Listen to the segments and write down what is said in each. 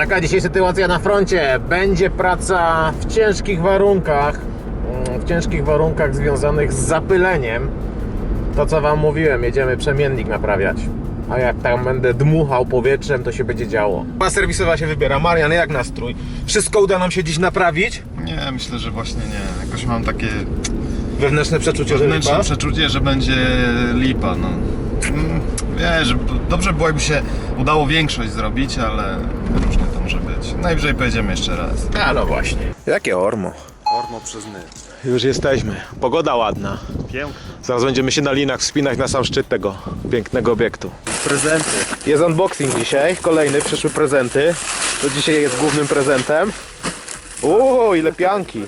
Taka dzisiaj sytuacja na froncie. Będzie praca w ciężkich warunkach, mm, w ciężkich warunkach związanych z zapyleniem. To co Wam mówiłem, jedziemy przemiennik naprawiać. A jak tam będę dmuchał powietrzem, to się będzie działo. Ma serwisowa się wybiera. Marian, jak nastrój? Wszystko uda nam się dziś naprawić? Nie, myślę, że właśnie nie. Jakoś mam takie Wewnętrzne przeczucie, że wewnętrzne lipa? przeczucie, że będzie lipa, no. Mm, Wiesz, dobrze było jakby się udało większość zrobić, ale różnie Najwyżej pojedziemy jeszcze raz. A no właśnie. Jakie ormo? Ormo przez ny. Już jesteśmy. Pogoda ładna. Pięknie. Zaraz będziemy się na linach wspinać na sam szczyt tego pięknego obiektu. Prezenty. Jest unboxing dzisiaj, kolejny, przyszły prezenty. To dzisiaj jest głównym prezentem. Uuu, ile pianki.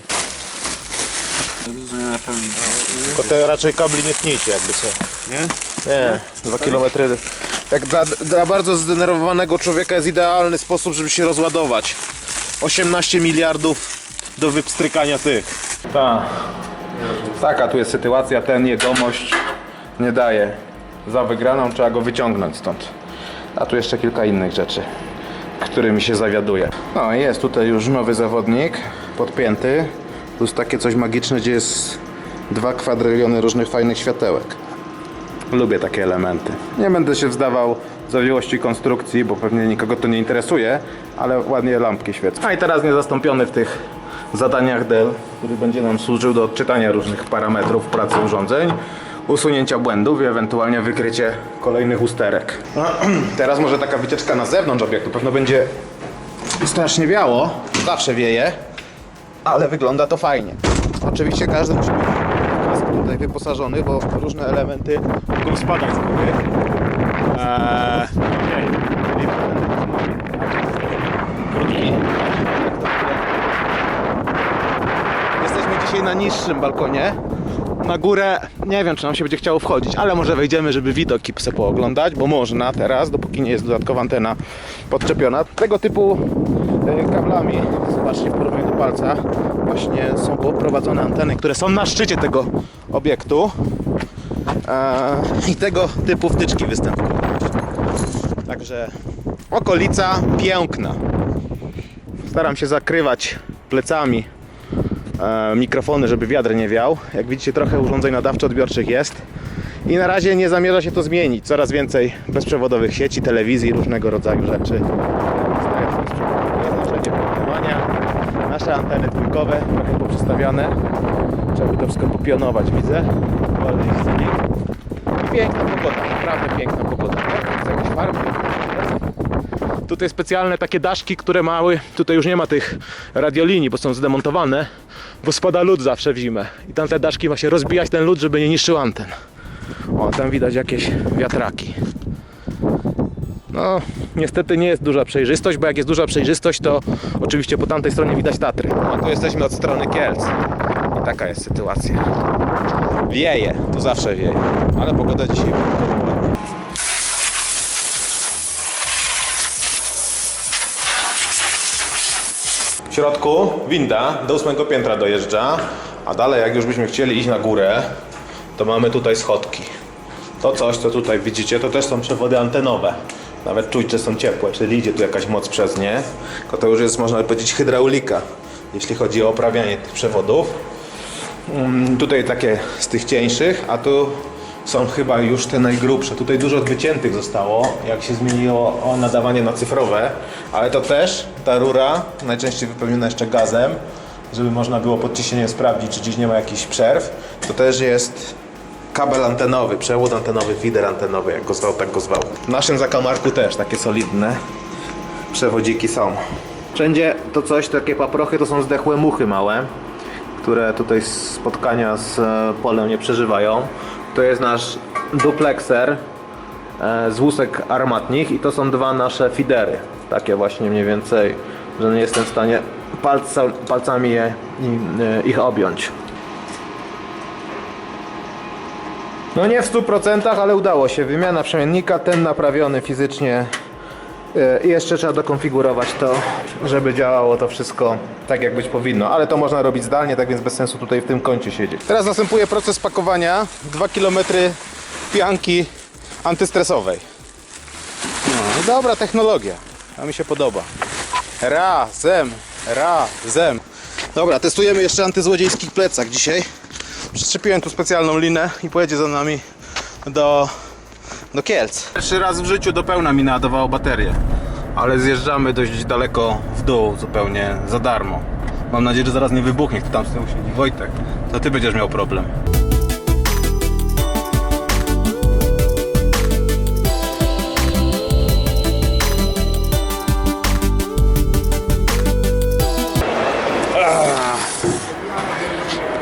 Tylko to raczej kabli nie tnijcie jakby co. Nie? Nie, dwa kilometry. Jak dla, dla bardzo zdenerwowanego człowieka jest idealny sposób, żeby się rozładować. 18 miliardów do wypstrykania tych. Ta. Taka tu jest sytuacja, ten jegomość nie daje. Za wygraną trzeba go wyciągnąć stąd. A tu jeszcze kilka innych rzeczy, którymi się zawiaduje. No jest tutaj już nowy zawodnik, podpięty. Plus takie coś magiczne, gdzie jest dwa kwadryliony różnych fajnych światełek. Lubię takie elementy. Nie będę się wzdawał zawiłości konstrukcji, bo pewnie nikogo to nie interesuje, ale ładnie lampki świecą. A i teraz niezastąpiony w tych zadaniach Dell, który będzie nam służył do odczytania różnych parametrów pracy urządzeń, usunięcia błędów i ewentualnie wykrycie kolejnych usterek. Teraz może taka wycieczka na zewnątrz obiektu. Pewno będzie strasznie wiało, zawsze wieje, ale wygląda to fajnie. Oczywiście każdy musi tutaj wyposażony, bo różne elementy mogą spadać z góry. Eee. Jesteśmy dzisiaj na niższym balkonie. Na górę nie wiem, czy nam się będzie chciało wchodzić, ale może wejdziemy, żeby widoki sobie pooglądać, bo można teraz, dopóki nie jest dodatkowa antena podczepiona. Tego typu kablami, zobaczcie w porównaniu do palca, właśnie są poprowadzone anteny, które są na szczycie tego obiektu. E, I tego typu wtyczki występują. Także okolica piękna. Staram się zakrywać plecami e, mikrofony, żeby wiatr nie wiał. Jak widzicie, trochę urządzeń nadawczo-odbiorczych jest. I na razie nie zamierza się to zmienić. Coraz więcej bezprzewodowych sieci, telewizji, różnego rodzaju rzeczy. Niestety bezprzewodowe jest narzędzie porównywania. Nasze anteny dwójkowe, trochę poprzestawiane. Trzeba by to wszystko popionować, widzę. Ładnie jest. I piękna pogoda, naprawdę piękna pogoda. O, jest farby. Tutaj specjalne takie daszki, które mały. Tutaj już nie ma tych radiolinii, bo są zdemontowane, bo spada lód zawsze w zimę. I tam te daszki ma się rozbijać ten lód, żeby nie niszczył anten. O, tam widać jakieś wiatraki. No, niestety nie jest duża przejrzystość, bo jak jest duża przejrzystość, to oczywiście po tamtej stronie widać Tatry. A tu jesteśmy od strony Kielc. I taka jest sytuacja. Wieje, tu zawsze wieje, ale pogoda dzisiaj. W środku winda do ósmego piętra dojeżdża, a dalej jak już byśmy chcieli iść na górę, to mamy tutaj schodki. To coś, co tutaj widzicie, to też są przewody antenowe. Nawet czuć, że są ciepłe, czyli idzie tu jakaś moc przez nie. Tylko to już jest, można powiedzieć, hydraulika, jeśli chodzi o oprawianie tych przewodów. Mm, Tutaj takie z tych cieńszych, a tu są chyba już te najgrubsze. Tutaj dużo wyciętych zostało, jak się zmieniło nadawanie na cyfrowe, ale to też ta rura, najczęściej wypełniona jeszcze gazem, żeby można było pod ciśnieniem sprawdzić, czy gdzieś nie ma jakichś przerw. To też jest kabel antenowy, przewód antenowy, feeder antenowy, jak go zwał, tak go zwał. W naszym zakamarku też takie solidne przewodziki są. Wszędzie to coś, takie paprochy, to są zdechłe muchy małe które tutaj spotkania z e, polem nie przeżywają. To jest nasz duplexer e, z łusek armatnich i to są dwa nasze fidery. Takie właśnie mniej więcej, że nie jestem w stanie palca, palcami je, e, ich objąć. No nie w 100%, ale udało się. Wymiana przemiennika, ten naprawiony fizycznie i jeszcze trzeba dokonfigurować to, żeby działało to wszystko tak jak być powinno, ale to można robić zdalnie, tak więc bez sensu tutaj w tym kącie siedzieć. Teraz następuje proces pakowania 2 km pianki antystresowej. No dobra technologia, a mi się podoba. Razem, razem. Dobra, testujemy jeszcze antyzłodziejski plecak dzisiaj. Przyczepiłem tu specjalną linę i pojedzie za nami do, do Kielc. Pierwszy raz w życiu do pełna mi naładowało baterię. Ale zjeżdżamy dość daleko w dół, zupełnie za darmo. Mam nadzieję, że zaraz nie wybuchnie, kto tam z tyłu. Wojtek, to ty będziesz miał problem.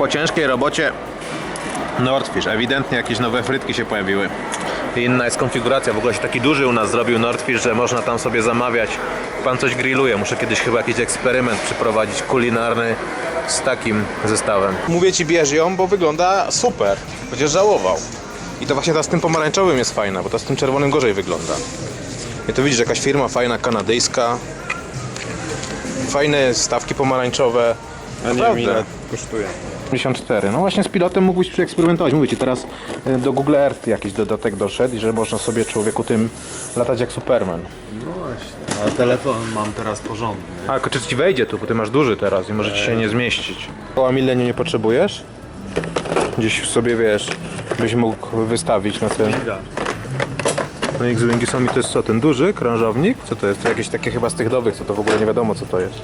Po ciężkiej robocie Nordfish, ewidentnie jakieś nowe frytki się pojawiły. Inna jest konfiguracja, w ogóle się taki duży u nas zrobił Nordfish, że można tam sobie zamawiać. Pan coś grilluje, muszę kiedyś chyba jakiś eksperyment przeprowadzić kulinarny z takim zestawem. Mówię ci bierz ją, bo wygląda super. Będziesz żałował. I to właśnie ta z tym pomarańczowym jest fajna, bo ta z tym czerwonym gorzej wygląda. I to widzisz, jakaś firma fajna, kanadyjska. Fajne stawki pomarańczowe. A nie ile kosztuje. 54. No właśnie z pilotem mógłbyś przeeksperymentować. Mówię ci, teraz y, do Google Earth jakiś dodatek doszedł i że można sobie człowieku tym latać jak Superman. No właśnie. Ale telefon mam teraz porządny. A, czy ci wejdzie tu, bo ty masz duży teraz i może ci się nie zmieścić. Koła mileniu nie potrzebujesz? Gdzieś sobie, wiesz, byś mógł wystawić na ten... No i X-Wingi są i to jest co, ten duży krążownik? Co to jest? To jakieś takie chyba z tych nowych, co to w ogóle nie wiadomo co to jest.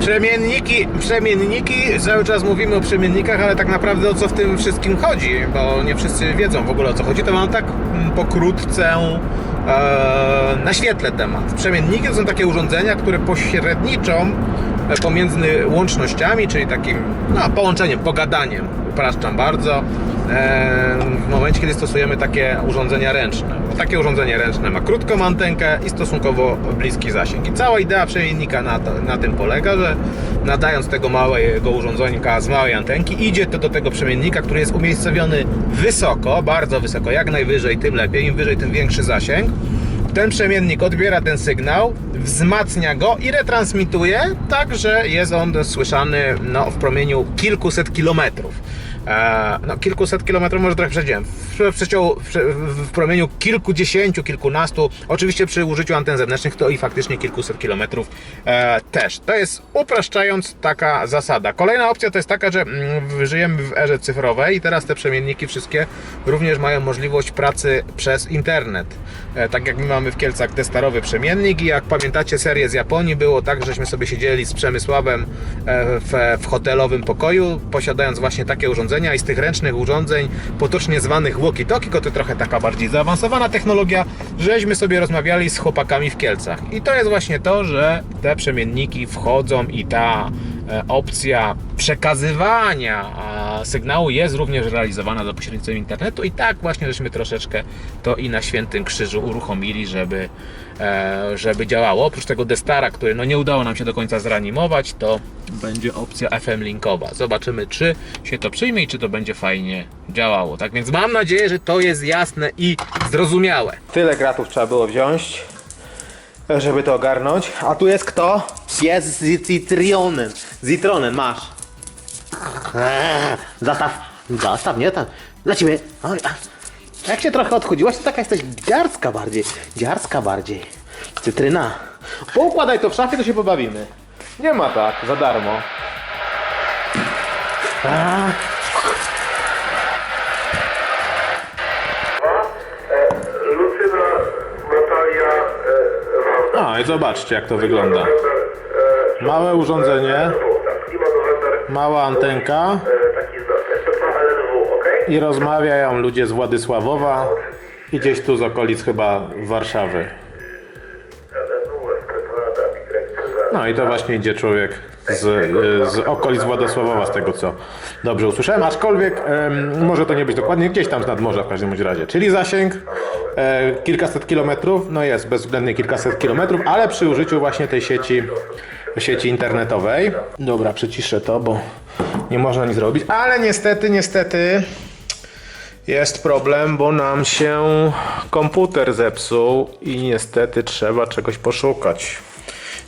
Przemienniki, przemienniki, cały czas mówimy o przemiennikach, ale tak naprawdę o co w tym wszystkim chodzi, bo nie wszyscy wiedzą w ogóle o co chodzi, to mam tak mm, pokrótce e, naświetlę temat. Przemienniki to są takie urządzenia, które pośredniczą e, pomiędzy łącznościami, czyli takim no, połączeniem, pogadaniem, upraszczam bardzo, w momencie, kiedy stosujemy takie urządzenia ręczne. Takie urządzenie ręczne ma krótką antenkę i stosunkowo bliski zasięg. I cała idea przemiennika na, to, na tym polega, że nadając tego małego urządzonka z małej antenki, idzie to do tego przemiennika, który jest umiejscowiony wysoko, bardzo wysoko, jak najwyżej, tym lepiej, im wyżej, tym większy zasięg. Ten przemiennik odbiera ten sygnał, wzmacnia go i retransmituje, tak że jest on słyszany no, w promieniu kilkuset kilometrów. No, kilkuset kilometrów może trochę przedziałem. W, w, w, promieniu kilkudziesięciu, kilkunastu, oczywiście przy użyciu anten zewnętrznych to i faktycznie kilkuset kilometrów e, też. To jest upraszczając taka zasada. Kolejna opcja to jest taka, że mm, żyjemy w erze cyfrowej i teraz te przemienniki wszystkie również mają możliwość pracy przez internet. E, tak jak my mamy w Kielcach testarowy przemiennik i jak pamiętacie serię z Japonii było tak, żeśmy sobie siedzieli z Przemysławem e, w, w hotelowym pokoju, posiadając właśnie takie urządzenia i z tych ręcznych urządzeń, potocznie zwanych walkie-talkie, to trochę taka bardziej zaawansowana technologia, żeśmy sobie rozmawiali z chłopakami w Kielcach. I to jest właśnie to, że te przemienniki wchodzą i ta opcja przekazywania sygnału jest również realizowana za pośrednictwem internetu i tak właśnie żeśmy troszeczkę to i na Świętym Krzyżu uruchomili, żeby, e, żeby działało. Oprócz tego Destara, który no nie udało nam się do końca zreanimować, to będzie opcja FM linkowa. Zobaczymy, czy się to przyjmie i czy to będzie fajnie działało. Tak więc mam nadzieję, że to jest jasne i zrozumiałe. Tyle gratów trzeba było wziąć żeby to ogarnąć. A tu jest kto? Pies z Citronem. Zitronen, masz. Eee, Zastaw, zastaw, nie. Oj, a. Jak się trochę odchudziłaś, to taka jesteś dziarska bardziej. Dziarska bardziej. Cytryna. Poukładaj to w szafie, to się pobawimy. Nie ma tak, za darmo. A, A i zobaczcie jak to wygląda. Małe urządzenie, mała antenka taki znak. SP2LNW, ok? i rozmawiają ludzie z Władysławowa i gdzieś tu z okolic chyba Warszawy. LNW, SP2, No i to właśnie idzie człowiek z, y, z okolic Władysławowa, z tego co dobrze usłyszałem, aczkolwiek może to nie być dokładnie, gdzieś tam z nadmorza w każdym razie. Czyli zasięg e, kilkaset kilometrów, no jest bezwzględnie kilkaset kilometrów, ale przy użyciu właśnie tej sieci, sieci internetowej. Dobra, przyciszę to, bo nie można nic zrobić, ale niestety, niestety jest problem, bo nam się komputer zepsuł i niestety trzeba czegoś poszukać.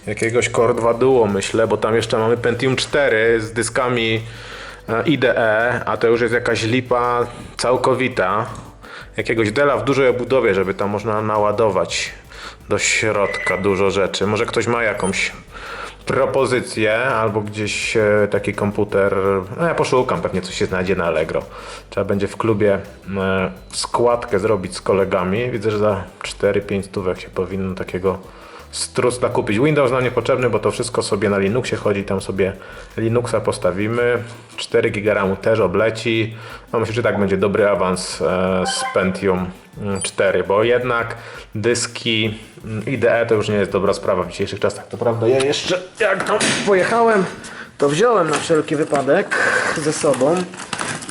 Jakiegoś Core 2 Duo myślę, bo tam jeszcze mamy Pentium 4 z dyskami e, IDE, a to już jest jakaś lipa całkowita. Jakiegoś Dela w dużej obudowie, żeby tam można naładować do środka dużo rzeczy. Może ktoś ma jakąś propozycję albo gdzieś e, taki komputer. No ja poszukam, pewnie coś się znajdzie na Allegro. Trzeba będzie w klubie e, składkę zrobić z kolegami. Widzę, że za 4-5 stówek się powinno takiego strusta kupić. Windows nam niepotrzebny, bo to wszystko sobie na Linuxie chodzi, tam sobie Linuxa postawimy. 4 GB RAMu też obleci. No myślę, że tak będzie dobry awans e, z Pentium mm, 4, bo jednak dyski mm, IDE to już nie jest dobra sprawa w dzisiejszych czasach. To prawda, ja jeszcze jak tam pojechałem, to wziąłem na wszelki wypadek ze sobą,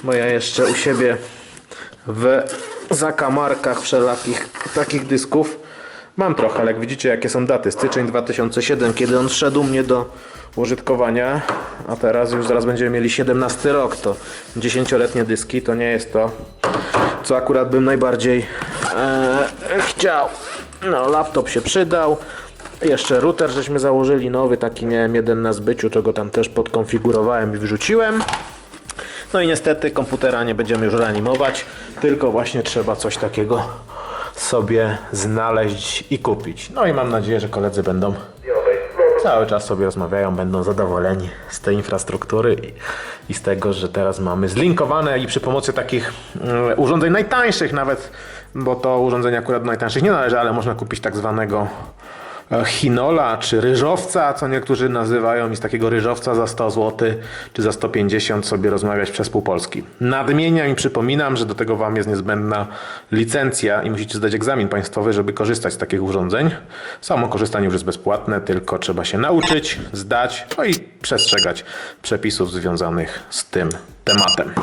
bo ja jeszcze u siebie w zakamarkach wszelakich takich dysków mam trochę, ale jak widzicie jakie są daty. Styczeń 2007, kiedy on szedł mnie do użytkowania, a teraz już zaraz będziemy mieli 17 rok, to 10-letnie dyski to nie jest to, co akurat bym najbardziej e, chciał. No, laptop się przydał. Jeszcze router żeśmy założyli nowy, taki miałem jeden na zbyciu, to go tam też podkonfigurowałem i wrzuciłem. No i niestety komputera nie będziemy już reanimować, tylko właśnie trzeba coś takiego sobie znaleźć i kupić. No i mam nadzieję, że koledzy będą cały czas sobie rozmawiają, będą zadowoleni z tej infrastruktury i, z tego, że teraz mamy zlinkowane i przy pomocy takich mm, urządzeń najtańszych nawet, bo to urządzenie akurat do najtańszych nie należy, ale można kupić tak zwanego chinola czy ryżowca, co niektórzy nazywają i z takiego ryżowca za 100 zł czy za 150 sobie rozmawiać przez pół Polski. Nadmieniam i przypominam, że do tego Wam jest niezbędna licencja i musicie zdać egzamin państwowy, żeby korzystać z takich urządzeń. Samo korzystanie już jest bezpłatne, tylko trzeba się nauczyć, zdać, no i przestrzegać przepisów związanych z tym tematem.